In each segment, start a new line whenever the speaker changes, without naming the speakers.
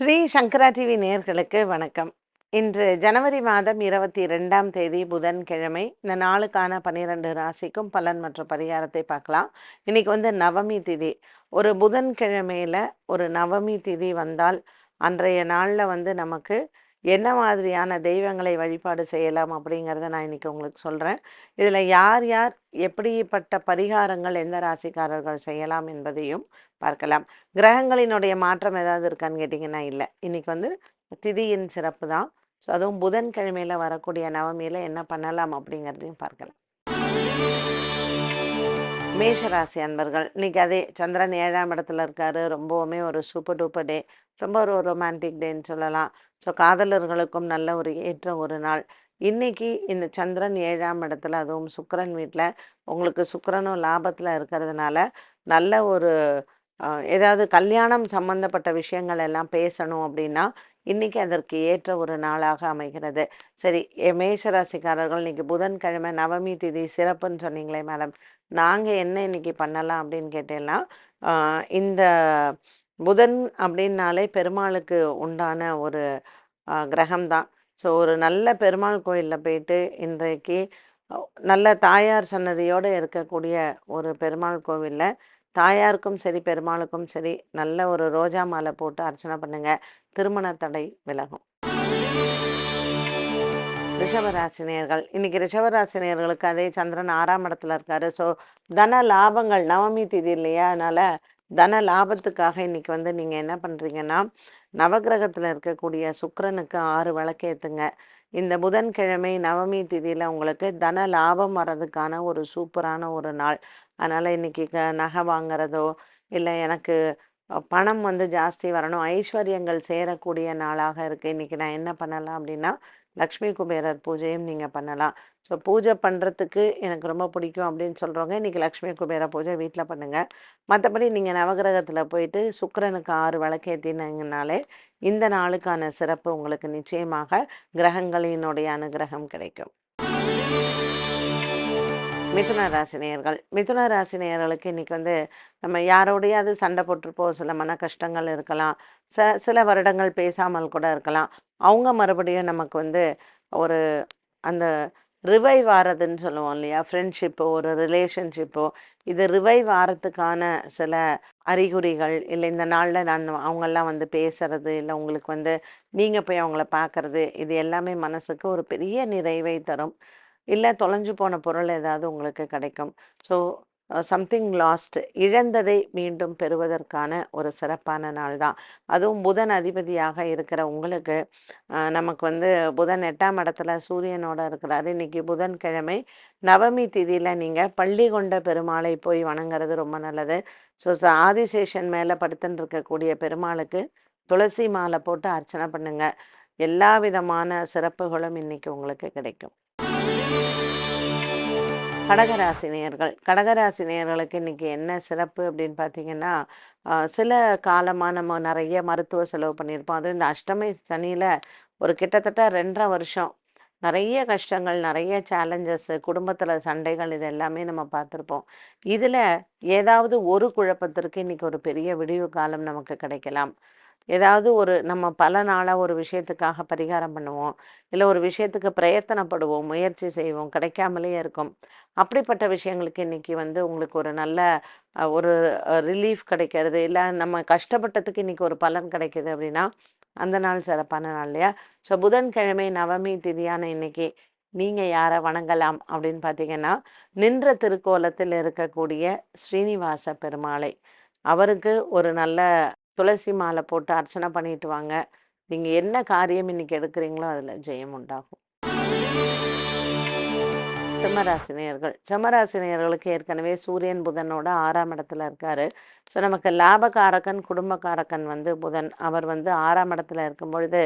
ஸ்ரீ சங்கரா TV நேர்களுக்கு வணக்கம். இன்று ஜனவரி மாதம் இருபத்தி ரெண்டாம் தேதி புதன்கிழமை. இந்த நாளுக்கான பன்னிரெண்டு ராசிக்கும் பலன் மற்றும் பரிகாரத்தை பார்க்கலாம். இன்னைக்கு வந்து நவமி திதி. ஒரு புதன்கிழமையில ஒரு நவமி திதி வந்தால் அன்றைய நாளில் வந்து நமக்கு என்ன மாதிரியான தெய்வங்களை வழிபாடு செய்யலாம் அப்படிங்கிறத நான் இன்றைக்கி உங்களுக்கு சொல்கிறேன் இதில் யார் யார் எப்படிப்பட்ட பரிகாரங்கள் எந்த ராசிக்காரர்கள் செய்யலாம் என்பதையும் பார்க்கலாம். கிரகங்களினுடைய மாற்றம் ஏதாவது இருக்கான்னு கேட்டிங்கன்னா இல்லை. இன்றைக்கி வந்து திதியின் சிறப்பு தான். ஸோ அதுவும் புதன்கிழமையில் வரக்கூடிய நவமியில் என்ன பண்ணலாம் அப்படிங்கிறதையும் பார்க்கலாம். மேஷராசி அன்பர்கள் இன்னைக்கு அதே சந்திரன் ஏழாம் இடத்துல இருக்காரு. ரொம்பவுமே ஒரு சூப்பர் டூப்பர் டே ரொம்ப ஒரு ரொமான்டிக் டேன்னு சொல்லலாம். ஸோ காதலர்களுக்கும் நல்ல ஒரு ஏற்ற ஒரு நாள். இன்னைக்கு இந்த சந்திரன் ஏழாம் இடத்துல அதுவும் சுக்கரன் வீட்டில் உங்களுக்கு சுக்கரனும் லாபத்தில் இருக்கிறதுனால நல்ல ஒரு ஏதாவது கல்யாணம் சம்பந்தப்பட்ட விஷயங்கள் எல்லாம் பேசணும் அப்படின்னா இன்னைக்கு அதற்கு ஏற்ற ஒரு நாளாக அமைகிறது. சரி எ- மேஷராசிக்காரர்கள் இன்னைக்கு புதன்கிழமை நவமி திதி சிறப்புன்னு சொன்னீங்களே மேடம். நாங்கள் என்ன இன்னைக்கு பண்ணலாம் அப்படின்னு கேட்டேன்னா இந்த புதன் அப்படின்னாலே பெருமாளுக்கு உண்டான ஒரு கிரகம் தான் ஸோ ஒரு நல்ல பெருமாள் கோயிலில் போயிட்டு இன்றைக்கு நல்ல தாயார் சன்னதியோடு இருக்கக்கூடிய ஒரு பெருமாள் கோவிலில் தாயாருக்கும் சரி பெருமாளுக்கும் சரி நல்ல ஒரு ரோஜா மாலை போட்டு அர்ச்சனை பண்ணுங்க. திருமண தடை விலகும். ரிஷபராசினியர்கள். இன்னைக்கு ரிஷபராசினியர்களுக்கு அதே சந்திரன் ஆறாம் இடத்துல இருக்காரு. ஸோ தன லாபங்கள் நவமி திதி இல்லையா? அதனால தன லாபத்துக்காக இன்னைக்கு வந்து நீங்க என்ன பண்றீங்கன்னா நவகிரகத்தில் இருக்கக்கூடிய சுக்கரனுக்கு ஆறு விளக்கேற்றுங்க இந்த புதன்கிழமை நவமி திதியில் உங்களுக்கு தன லாபம் வர்றதுக்கான ஒரு சூப்பரான ஒரு நாள். அதனால் இன்னைக்கு க நகை வாங்குறதோ இல்லை எனக்கு பணம் வந்து ஜாஸ்தி வரணும் ஐஸ்வர்யங்கள் சேரக்கூடிய நாளாக இருக்குது இன்றைக்கி நான் என்ன பண்ணலாம் அப்படின்னா லக்ஷ்மி குபேரர் பூஜையும் நீங்கள் பண்ணலாம். ஸோ பூஜை பண்ணுறதுக்கு எனக்கு ரொம்ப பிடிக்கும் அப்படின்னு சொல்கிறவங்க இன்றைக்கி லக்ஷ்மி குபேர பூஜை வீட்டில் பண்ணுங்கள் மற்றபடி நீங்கள் நவகிரகத்தில் போயிட்டு சுக்கரனுக்கு ஆறு விளக்கேற்றினீங்கனாலே இந்த நாளுக்கான சிறப்பு உங்களுக்கு நிச்சயமாக கிரகங்களினுடைய அனுகிரகம் கிடைக்கும். மிதுன ராசினியர்கள். மிதுன ராசினியர்களுக்கு இன்றைக்கி வந்து நம்ம யாரோடையாவது சண்டை போட்டிருப்போம். சில மன கஷ்டங்கள் இருக்கலாம். ச சில வருடங்கள் பேசாமல் கூட இருக்கலாம். அவங்க மறுபடியும் நமக்கு வந்து ஒரு அந்த ரிவைவ் ஆறதுன்னு சொல்லுவோம் இல்லையா? ஃப்ரெண்ட்ஷிப்போ ஒரு ரிலேஷன்ஷிப்போ இது ரிவைவ் ஆகிறதுக்கான சில அறிகுறிகள் இல்லை இந்த நாளில் நான் அவங்கெல்லாம் வந்து பேசுறது இல்லை உங்களுக்கு வந்து நீங்கள் போய் அவங்கள பார்க்குறது இது எல்லாமே மனசுக்கு ஒரு பெரிய நிறைவை தரும். இல்லை தொலைஞ்சு போன பொருள் ஏதாவது உங்களுக்கு கிடைக்கும். ஸோ சம்திங் லாஸ்ட் இழந்ததை மீண்டும் பெறுவதற்கான ஒரு சிறப்பான நாள் தான். அதுவும் புதன் அதிபதியாக இருக்கிற உங்களுக்கு நமக்கு வந்து புதன் எட்டாம் இடத்துல சூரியனோட இருக்கிறாரு. இன்னைக்கு புதன்கிழமை நவமி திதியில் நீங்கள் பள்ளி கொண்ட பெருமாளை போய் வணங்குறது ரொம்ப நல்லது. ஸோ ஆதிசேஷன் மேலே படுத்துன்னு இருக்கக்கூடிய பெருமாளுக்கு துளசி மாலை போட்டு அர்ச்சனை பண்ணுங்க. எல்லா விதமான சிறப்புகளும் இன்னைக்கு உங்களுக்கு கிடைக்கும். கடகராசினியர்கள். கடகராசினியர்களுக்கு இன்னைக்கு என்ன சிறப்பு அப்படின்னு பார்த்தீங்கன்னா சில காலமாக நம்ம நிறைய மருத்துவ செலவு பண்ணியிருப்போம். அதுவும் இந்த அஷ்டமி சனியில் ஒரு கிட்டத்தட்ட ரெண்டரை வருஷம் நிறைய கஷ்டங்கள் நிறைய சேலஞ்சஸ் குடும்பத்தில் சண்டைகள் இது எல்லாமே நம்ம பார்த்துருப்போம். இதில் ஏதாவது ஒரு குழப்பத்திற்கு இன்னைக்கு ஒரு பெரிய விடிவு காலம் நமக்கு கிடைக்கலாம். ஏதாவது ஒரு நம்ம பல நாளாக ஒரு விஷயத்துக்காக பரிகாரம் பண்ணுவோம். இல்லை ஒரு விஷயத்துக்கு பிரயத்தனப்படுவோம் முயற்சி செய்வோம் கிடைக்காமலே இருக்கும். அப்படிப்பட்ட விஷயங்களுக்கு இன்னைக்கு வந்து உங்களுக்கு ஒரு நல்ல ஒரு ரிலீஃப் கிடைக்கிறது. இல்லை நம்ம கஷ்டப்பட்டதுக்கு இன்னைக்கு ஒரு பலன் கிடைக்கிது அப்படின்னா அந்த நாள் சிறப்பான நாள் இல்லையா? ஸோ புதன்கிழமை நவமி திதியான இன்னைக்கு நீங்கள் யாரை வணங்கலாம் அப்படின்னு பார்த்தீங்கன்னா நின்ற திருக்கோலத்தில் இருக்கக்கூடிய ஸ்ரீனிவாச பெருமாளை. அவருக்கு ஒரு நல்ல துளசி மாலை போட்டு அர்ச்சனை பண்ணிட்டு வாங்க. நீங்கள் என்ன காரியம் இன்னைக்கு எடுக்கிறீங்களோ அதில் ஜெயம் உண்டாகும். சிம்மராசினியர்கள். சிம்மராசினியர்களுக்கு ஏற்கனவே சூரியன் புதனோட ஆறாம் இடத்துல இருக்காரு. ஸோ நமக்கு லாபகாரகன் குடும்பக்காரகன் வந்து புதன். அவர் வந்து ஆறாம் இடத்துல இருக்கும் பொழுது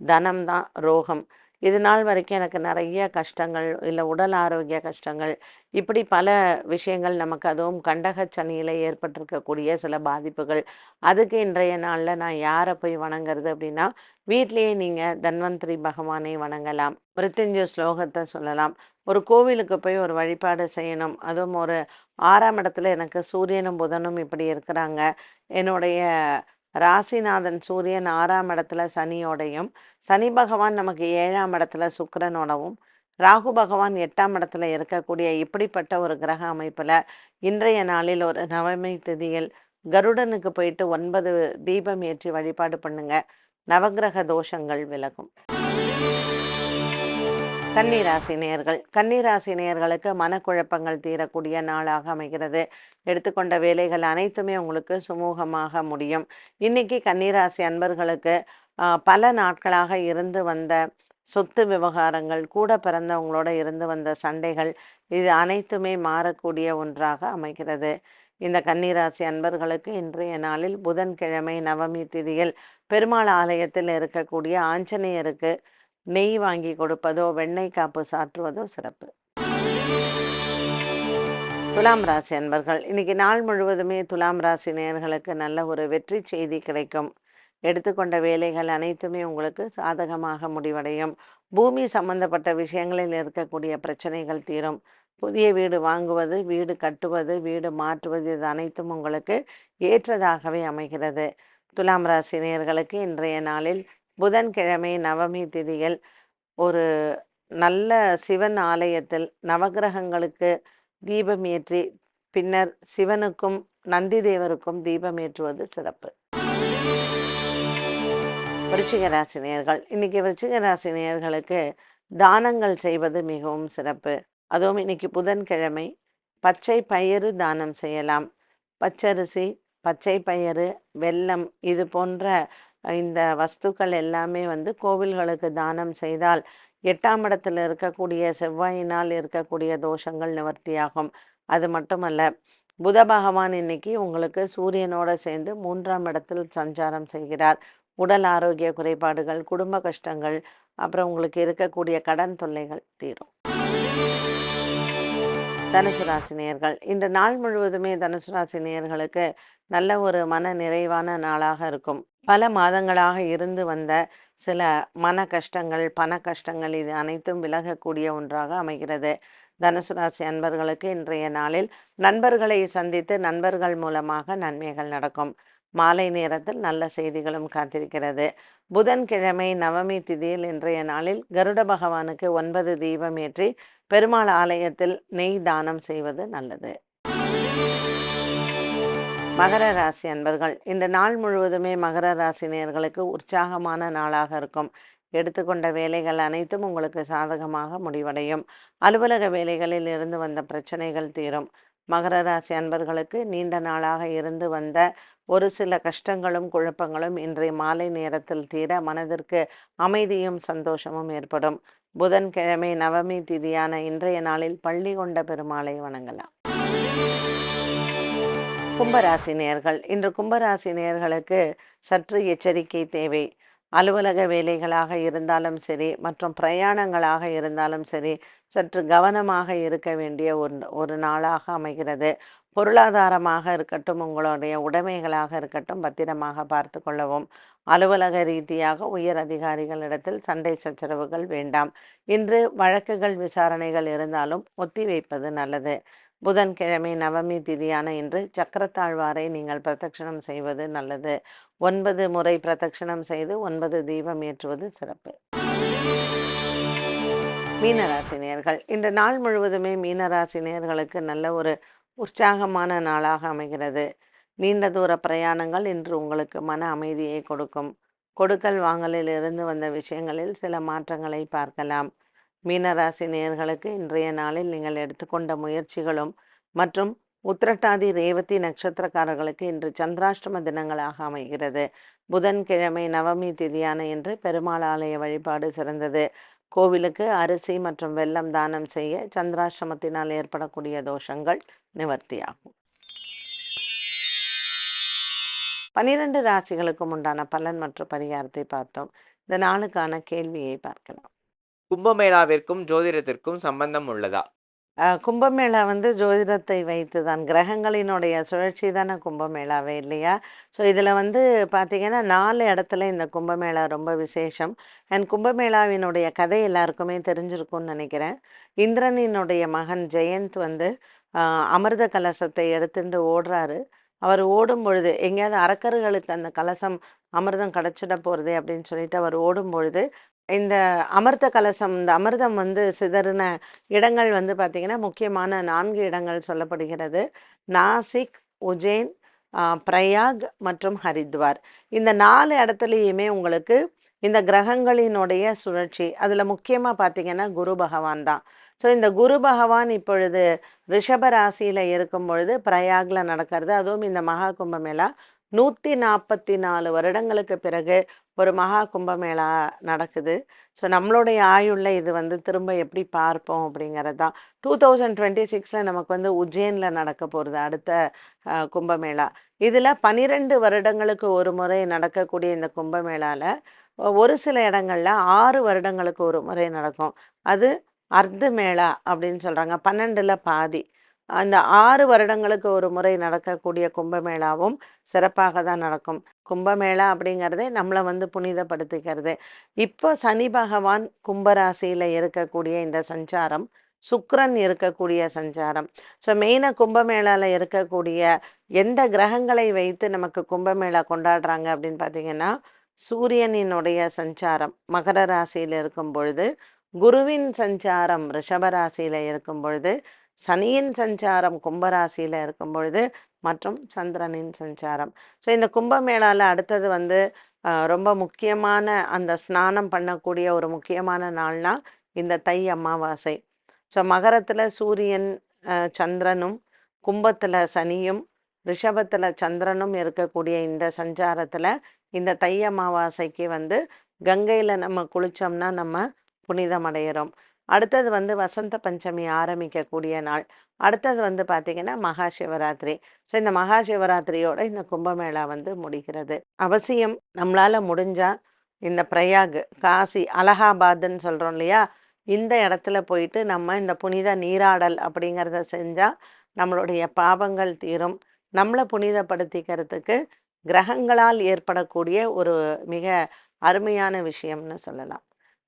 தனம் தான் ரோகம். இது நாள் வரைக்கும் எனக்கு நிறைய கஷ்டங்கள் இல்லை உடல் ஆரோக்கிய கஷ்டங்கள் இப்படி பல விஷயங்கள் நமக்கு அதுவும் கண்டக சனியில் ஏற்பட்டிருக்கக்கூடிய சில பாதிப்புகள். அதுக்கு இன்றைய நாளில் நான் யாரை போய் வணங்குறது அப்படின்னா வீட்லேயே நீங்கள் தன்வந்திரி பகவானை வணங்கலாம். மிருத்யுஞ்சய ஸ்லோகத்தை சொல்லலாம். ஒரு கோவிலுக்கு போய் ஒரு வழிபாடு செய்யணும். அதுவும் ஒரு ஆறாம் இடத்துல எனக்கு சூரியனும் புதனும் இப்படி இருக்கிறாங்க. என்னுடைய ராசிநாதன் சூரியன் ஆறாம் இடத்துல சனியோடையும் சனி பகவான் நமக்கு ஏழாம் இடத்துல சுக்கரனோடவும் ராகு பகவான் எட்டாம் இடத்துல இருக்கக்கூடிய இப்படிப்பட்ட ஒரு கிரக அமைப்பில் இன்றைய நாளில் ஒரு நவமி திதியில் கருடனுக்கு போயிட்டு ஒன்பது தீபம் ஏற்றி வழிபாடு பண்ணுங்க. நவக்கிரக தோஷங்கள் விலகும். கன்னிராசி நேயர்கள் கன்னிராசி நேயர்களுக்கு மனக்குழப்பங்கள் தீரக்கூடிய நாளாக அமைகிறது. எடுத்துக்கொண்ட வேலைகள் அனைத்துமே உங்களுக்கு சுமூகமாக முடியும். இன்னைக்கு கன்னிராசி அன்பர்களுக்கு பல நாட்களாக இருந்து வந்த சொத்து விவகாரங்கள் கூட பிறந்தவங்களோட இருந்து வந்த சண்டைகள் இது அனைத்துமே மாறக்கூடிய ஒன்றாக அமைகிறது. இந்த கன்னிராசி அன்பர்களுக்கு இன்றைய நாளில் புதன்கிழமை நவமி திதியில் பெருமாள் ஆலயத்தில் இருக்கக்கூடிய ஆஞ்சநேயருக்கு நெய் வாங்கி கொடுப்பதோ வெண்ணெய் காப்பு சாற்றுவதோ சிறப்பு. துலாம் ராசி அன்பர்கள் இன்னைக்கு நாள் முழுவதுமே துலாம் ராசி நேர்களுக்கு நல்ல ஒரு வெற்றி செய்தி கிடைக்கும். எடுத்துக்கொண்ட வேலைகள் அனைத்துமே உங்களுக்கு சாதகமாக முடிவடையும். பூமி சம்பந்தப்பட்ட விஷயங்களில் இருக்கக்கூடிய பிரச்சனைகள் தீரும். புதிய வீடு வாங்குவது வீடு கட்டுவது வீடு மாற்றுவது இது அனைத்தும் உங்களுக்கு ஏற்றதாகவே அமைகிறது. துலாம் ராசி நேர்களுக்கு இன்றைய நாளில் புதன்கிழமை நவமி திதியில் ஒரு நல்ல சிவன் ஆலயத்தில் நவக்கிரகங்களுக்கு தீபம் ஏற்றி பின்னர் சிவனுக்கும் நந்தி தேவருக்கும் தீபம் ஏற்றுவது சிறப்பு. விருச்சிக நேயர்கள் இன்னைக்கு விருச்சிக நேயர்களுக்கு தானங்கள் செய்வது மிகவும் சிறப்பு. அதுவும் இன்னைக்கு புதன்கிழமை. பச்சை பயிறு தானம் செய்யலாம். பச்சரிசி பச்சை பயிறு வெல்லம் இது போன்ற இந்த வஸ்துக்கள் எல்லாமே வந்து கோவில்களுக்கு தானம் செய்தால் எட்டாம் இடத்துல இருக்கக்கூடிய செவ்வாயினால் இருக்கக்கூடிய தோஷங்கள் நிவர்த்தியாகும். அது மட்டுமல்ல புத பகவான் இன்னைக்கு உங்களுக்கு சூரியனோட சேர்ந்து மூன்றாம் இடத்தில் சஞ்சாரம் செய்கிறார். உடல் ஆரோக்கிய குறைபாடுகள் குடும்ப கஷ்டங்கள் அப்புறம் உங்களுக்கு இருக்கக்கூடிய கடன் தொல்லைகள் தீரும். தனுசு ராசி நேயர்கள் இந்த நாள் முழுவதுமே தனுசு ராசி நேயர்களுக்கு நல்ல ஒரு மன நிறைவான நாளாக இருக்கும். பல மாதங்களாக இருந்து வந்த சில மன கஷ்டங்கள் பண கஷ்டங்கள் இது அனைத்தும் விலகக்கூடிய ஒன்றாக அமைகிறது. தனுசு ராசி அன்பர்களுக்கு இன்றைய நாளில் நண்பர்களை சந்தித்து நண்பர்கள் மூலமாக நன்மைகள் நடக்கும். மாலை நேரத்தில் நல்ல செய்திகளும் காத்திருக்கிறது. புதன்கிழமை நவமி திதியில் இன்றைய நாளில் கருட பகவானுக்கு ஒன்பது தீபம் ஏற்றி பெருமாள் ஆலயத்தில் நெய் தானம் செய்வது நல்லது. மகர ராசி அன்பர்கள் இந்த நாள் முழுவதுமே மகர ராசி நேர்களுக்கு உற்சாகமான நாளாக இருக்கும். எடுத்துக்கொண்ட வேலைகள் அனைத்தும் உங்களுக்கு சாதகமாக முடிவடையும். அலுவலக வேலைகளில் இருந்து வந்த பிரச்சனைகள் தீரும். மகர ராசி அன்பர்களுக்கு நீண்ட நாளாக இருந்து வந்த ஒரு சில கஷ்டங்களும் குழப்பங்களும் இன்றைய மாலை நேரத்தில் தீர மனதிற்கு அமைதியும் சந்தோஷமும் ஏற்படும். புதன்கிழமை நவமி திதியான இன்றைய நாளில் பள்ளி கொண்ட பெருமாளை வணங்கலாம். கும்பராசி நேர்கள் இன்று கும்பராசி நேர்களுக்கு சற்று எச்சரிக்கை தேவை. அலுவலக வேலைகளாக இருந்தாலும் சரி மற்றும் பிரயாணங்களாக இருந்தாலும் சரி சற்று கவனமாக இருக்க வேண்டிய ஒரு ஒரு நாளாக அமைகிறது. பொருளாதாரமாக இருக்கட்டும் உங்களுடைய உடைமைகளாக இருக்கட்டும் பத்திரமாக பார்த்து கொள்ளவும். அலுவலக ரீதியாக உயர் அதிகாரிகளிடத்தில் சண்டை சச்சரவுகள் வேண்டாம். இன்று வழக்குகள் விசாரணைகள் இருந்தாலும் ஒத்திவைப்பது நல்லது. புதன்கிழமை நவமி திதியான இன்று சக்கரத்தாழ்வாரை நீங்கள் பிரதட்சணம் செய்வது நல்லது. ஒன்பது முறை பிரதட்சணம் செய்து ஒன்பது தீபம் ஏற்றுவது சிறப்பு. மீனராசினியர்கள் இந்த நாள் முழுவதுமே மீனராசினியர்களுக்கு நல்ல ஒரு உற்சாகமான நாளாக அமைகிறது. நீண்ட தூர பிரயாணங்கள் இன்று உங்களுக்கு மன அமைதியை கொடுக்கும். கொடுக்கல் வாங்கலில் இருந்து வந்த விஷயங்களில் சில மாற்றங்களை பார்க்கலாம். மீனராசி நேயர்களுக்கு இன்றைய நாளில் நீங்கள் எடுத்துக்கொண்ட முயற்சிகளும் மற்றும் உத்திரட்டாதி ரேவதி நட்சத்திரக்காரர்களுக்கு இன்று சந்திராஷ்டம தினங்களாக அமைகிறது. புதன்கிழமை நவமி திதியான இன்று பெருமாள் ஆலய வழிபாடு சிறந்தது. கோவிலுக்கு அரிசி மற்றும் வெல்லம் தானம் செய்ய சந்திராஷ்டமத்தினால் ஏற்படக்கூடிய தோஷங்கள் நிவர்த்தியாகும். பனிரெண்டு ராசிகளுக்கும் உண்டான பலன் மற்றும் பரிகாரத்தை பார்த்தோம். இந்த நாளுக்கான கேள்வியை பார்க்கலாம்.
கும்பமேளாவிற்கும் ஜோதிடத்திற்கும் சம்பந்தம் உள்ளதா?
கும்பமேளா வந்து ஜோதிடத்தை வைத்து தான் கிரகங்களினுடைய சுழற்சி தானே கும்பமேளாவே இல்லையா? ஸோ இதில் வந்து பார்த்தீங்கன்னா நாலு இடத்துல இந்த கும்பமேளா ரொம்ப விசேஷம். அண்ட் கும்பமேளாவினுடைய கதை எல்லாருக்குமே தெரிஞ்சிருக்கும்னு நினைக்கிறேன். இந்திரனினுடைய மகன் ஜெயந்த் வந்து அமிர்த கலசத்தை எடுத்துட்டு ஓடுறாரு. அவர் ஓடும் பொழுது எங்கேயாவது அரக்கர்களுக்கு அந்த கலசம் அமிர்தம் கிடச்சிட போகிறது அப்படின்னு சொல்லிட்டு அவர் ஓடும் பொழுது இந்த அமிர்த கலசம் இந்த அமிர்தம் வந்து சிதறின இடங்கள் வந்து பார்த்திங்கன்னா முக்கியமான நான்கு இடங்கள் சொல்லப்படுகிறது. நாசிக் உஜ்ஜைன் பிரயாக் மற்றும் ஹரித்வார். இந்த நாலு இடத்துலையுமே உங்களுக்கு இந்த கிரகங்களினுடைய சுழற்சி அதில் முக்கியமாக பார்த்தீங்கன்னா குரு பகவான் தான். ஸோ இந்த குரு பகவான் இப்பொழுது ரிஷப ராசியில் இருக்கும் பொழுது பிரயாகில் நடக்கிறது. அதுவும் இந்த மகா கும்பமேளா நூற்றி நாற்பத்தி நாலு வருடங்களுக்கு பிறகு ஒரு மகா கும்பமேளா நடக்குது. ஸோ நம்மளுடைய ஆயுள்ள இது வந்து திரும்ப எப்படி பார்ப்போம் அப்படிங்கிறது தான். டூ தௌசண்ட் டுவெண்ட்டி சிக்ஸில் நமக்கு வந்து உஜ்ஜைனில் நடக்க போகிறது அடுத்த கும்பமேளா. இதில் பனிரெண்டு வருடங்களுக்கு ஒரு முறை நடக்கக்கூடிய இந்த கும்பமேளாவில் ஒரு சில இடங்கள்ல ஆறு வருடங்களுக்கு ஒரு முறை நடக்கும். அது அர்த்த மேளா அப்படின்னு சொல்கிறாங்க பன்னெண்டில் பாதி. அந்த ஆறு வருடங்களுக்கு ஒரு முறை நடக்கக்கூடிய கும்பமேளாவும் சிறப்பாக தான் நடக்கும். கும்பமேளா அப்படிங்கிறதே நம்மளை வந்து புனிதப்படுத்திக்கிறது. இப்போ சனி பகவான் கும்பராசியில் இருக்கக்கூடிய இந்த சஞ்சாரம் சுக்ரன் இருக்கக்கூடிய சஞ்சாரம். ஸோ மெயினாக கும்பமேளாவில் இருக்கக்கூடிய எந்த கிரகங்களை வைத்து நமக்கு கும்பமேளா கொண்டாடுறாங்க அப்படின்னு பார்த்தீங்கன்னா சூரியனினுடைய சஞ்சாரம் மகர ராசியில் இருக்கும் பொழுது குருவின் சஞ்சாரம் ரிஷபராசியில் இருக்கும் பொழுது சனியின் சஞ்சாரம் கும்பராசியில் இருக்கும் பொழுது மற்றும் சந்திரனின் சஞ்சாரம். ஸோ இந்த கும்பமேளாவில் அடுத்தது வந்து ரொம்ப முக்கியமான அந்த ஸ்நானம் பண்ணக்கூடிய ஒரு முக்கியமான நாள்னா இந்த தை அமாவாசை. ஸோ மகரத்தில் சூரியன் சந்திரனும் கும்பத்தில் சனியும் ரிஷபத்தில் சந்திரனும் இருக்கக்கூடிய இந்த சஞ்சாரத்தில் இந்த தை அமாவாசைக்கு வந்து கங்கையில் நம்ம குளித்தோம்னா நம்ம புனிதம் அடைகிறோம் அடுத்தது வந்து வசந்த பஞ்சமி ஆரம்பிக்கக்கூடிய நாள். அடுத்தது வந்து பார்த்திங்கன்னா மகா சிவராத்திரி ஸோ இந்த மகா சிவராத்திரியோட இந்த கும்பமேளா வந்து முடிகிறது. அவசியம் நம்மளால் முடிஞ்சால் இந்த பிரயாக் காசி அலகாபாத்னு சொல்கிறோம் இல்லையா? இந்த இடத்துல போயிட்டு நம்ம இந்த புனித நீராடல் அப்படிங்கிறத செஞ்சால் நம்மளுடைய பாவங்கள் தீரும். நம்மளை புனிதப்படுத்திக்கிறதுக்கு கிரகங்களால் ஏற்படக்கூடிய ஒரு மிக அருமையான விஷயம்னு சொல்லலாம்.